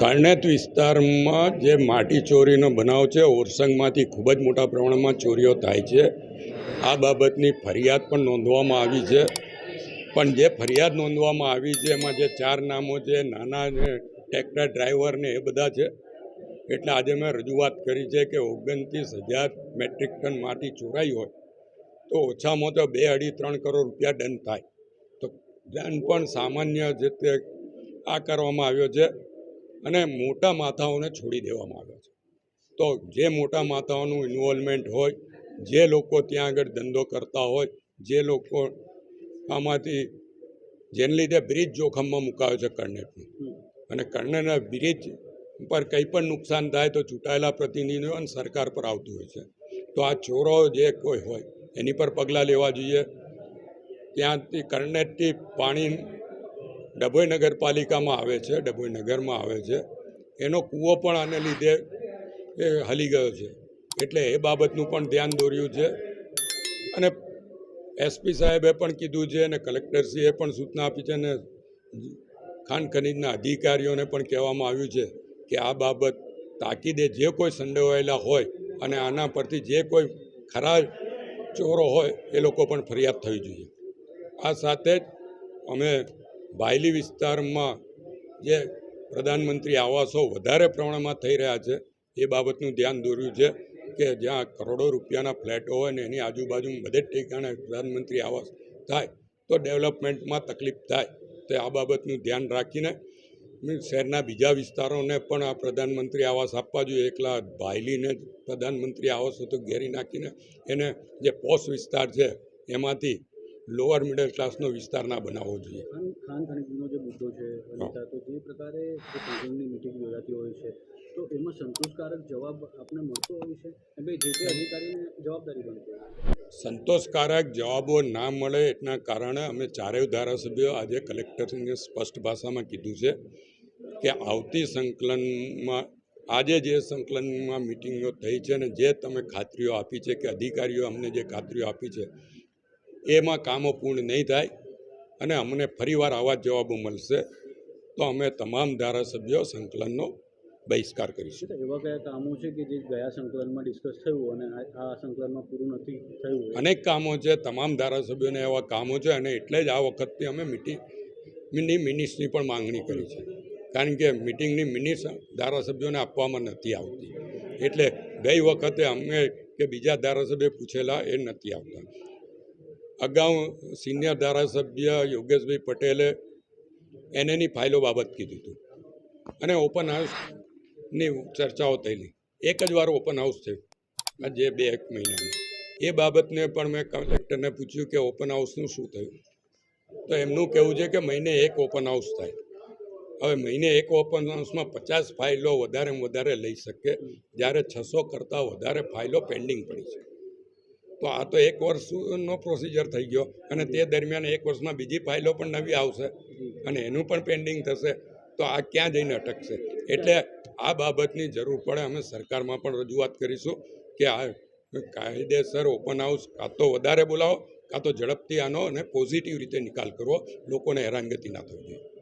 કારણેત વિસ્તારમાં જે માટી ચોરીનો બનાવ છે, ઓરસંગમાંથી ખૂબ જ મોટા પ્રમાણમાં ચોરીઓ થાય છે. આ બાબતની ફરિયાદ પણ નોંધવામાં આવી છે. પણ જે ફરિયાદ નોંધવામાં આવી છે, એમાં જે ચાર નામો છે, નાના ટ્રેક્ટર ડ્રાઈવર ને એ બધા છે. એટલે આજે મેં રજૂઆત કરી છે કે ઓગણત્રીસ હજાર મેટ્રિક ટન માટી ચોરાઈ હોય, તો ઓછામાં તો બે અઢી ત્રણ કરોડ રૂપિયા દંડ થાય. તો દંડ પણ સામાન્ય જે આ કરવામાં આવ્યો છે. અને મોટા માથાઓને છોડી દેવામાં આવ્યા છે. તો જે મોટા માથાઓનું ઇન્વોલ્વમેન્ટ હોય, જે લોકો ત્યાં આગળ ધંધો કરતા હોય, જે લોકો આમાંથી, જેને લીધે બ્રિજ જોખમમાં મુકાયો છે કર્ણેટનું અને કર્ણેટના બ્રિજ પર કંઈ પણ નુકસાન થાય તો ચૂંટાયેલા પ્રતિનિધિઓ અને સરકાર પર આવતું હોય છે. તો આ ચોરો જે કોઈ હોય, એની પર પગલાં લેવા જોઈએ. ત્યાંથી કર્ણેટથી પાણી ડભોઈ નગરપાલિકામાં આવે છે, ડભોઈ નગરમાં આવે છે. એનો કૂવો પણ આને લીધે એ હલી ગયો છે. એટલે એ બાબતનું પણ ધ્યાન દોર્યું છે. અને એસપી સાહેબે પણ કીધું છે અને કલેક્ટરશ્રીએ પણ સૂચના આપી છે અને ખાણ ખનીજના અધિકારીઓને પણ કહેવામાં આવ્યું છે કે આ બાબત તાકીદે જે કોઈ સંડોવાયેલા હોય અને આના પરથી જે કોઈ ખરા ચોરો હોય એ લોકો પણ ફરિયાદ થવી જોઈએ. આ સાથે જ અમે બાયલી વિસ્તારમાં જે પ્રધાનમંત્રી આવાસો વધારે પ્રમાણમાં થઈ રહ્યા છે, એ બાબતનું ધ્યાન દોર્યું છે કે જ્યાં કરોડો રૂપિયાના ફ્લેટો હોય ને એની આજુબાજુ બધે ઠેકાણે પ્રધાનમંત્રી આવાસ થાય, તો ડેવલપમેન્ટમાં તકલીફ થાય, તો આ બાબતનું ધ્યાન રાખીને શહેરના બીજા વિસ્તારોને પણ આ પ્રધાનમંત્રી આવાસ આપવા જોઈએ. એકલા ભાયલીને પ્રધાનમંત્રી આવાસ તો ઘેરી નાખીને એને જે પોસ્ટ વિસ્તાર છે, એમાંથી લોઅર મિડલ ક્લાસનો વિસ્તાર ના બનાવવો જોઈએ. ખાન ખાન ખનીજનો જે મુદ્દો છે તો જે પ્રકારે જે મિટિંગ યોજાતી હોય છે તો એમાં સંતોષકારક જવાબ આપને મળતો હોય છે? કે જે તે અધિકારીને જવાબદારી બનતી સંતોષકારક જવાબો ના મળે એના કારણે અમે ચારેય ધારાસભ્યો આજે કલેક્ટરને સ્પષ્ટ ભાષામાં કીધું છે કે આવતી સંકલનમાં આજે જે સંકલનમાં મિટિંગો થઈ છે ને જે તમે ખાતરીઓ આપી છે કે અધિકારીઓ અમને જે ખાતરીઓ આપી છે એમાં કામો પૂર્ણ નહીં થાય અને અમને ફરીવાર આવા જ જવાબો મળશે તો અમે તમામ ધારાસભ્યો સંકલનનો બહિષ્કાર કરીશું. એવા કયા કામો છે કે જે ગયા સંકલનમાં ડિસ્કસ થયું અને આ- આ સંકલનમાં પૂરું નથી થયું અનેક કામો છે તમામ ધારાસભ્યોને એવા કામો છે અને એટલે જ આ વખતથી અમે મિટિંગ મિની મિનિટ્સની પણ માંગણી કરી છે. કારણ કે મિટિંગની મિનિટ્સ ધારાસભ્યોને આપવામાં નથી આવતી. એટલે ગઈ વખતે અમે કે બીજા ધારાસભ્ય પૂછેલા એ નથી આવતા. અગાઉ સિનિયર ધારાસભ્ય યોગેશભાઈ પટેલે એનેની ફાઇલો બાબત કીધું હતું. અને ઓપન હાઉસની ચર્ચાઓ થયેલી. એક જ વાર ઓપન હાઉસ થયું આ જે બે એક મહિનામાં. એ બાબતને પણ મેં કલેક્ટરને પૂછ્યું કે ઓપન હાઉસનું શું થયું? તો એમનું કહેવું છે કે મહિને એક ઓપન હાઉસ થાય. હવે મહિને એક ઓપન હાઉસમાં પચાસ ફાઇલો વધારેમાં વધારે લઈ શકે. જ્યારે છસો કરતાં વધારે ફાઇલો પેન્ડિંગ પડી છે તો આ તો એક વર્ષનો પ્રોસિજર થઈ ગયો અને તે દરમિયાન એક વર્ષમાં બીજી ફાઇલો પણ નવી આવશે અને એનું પણ પેન્ડિંગ થશે. તો આ ક્યાં જઈને અટકશે? એટલે આ બાબતની જરૂર પડે. અમે સરકારમાં પણ રજૂઆત કરીશું કે આ કાયદેસર ઓપન હાઉસ કાં તો વધારે બોલાવો, કાં તો ઝડપથી આનો અને પોઝિટિવ રીતે નિકાલ કરવો. લોકોને હેરાનગતિ ના થવી જોઈએ.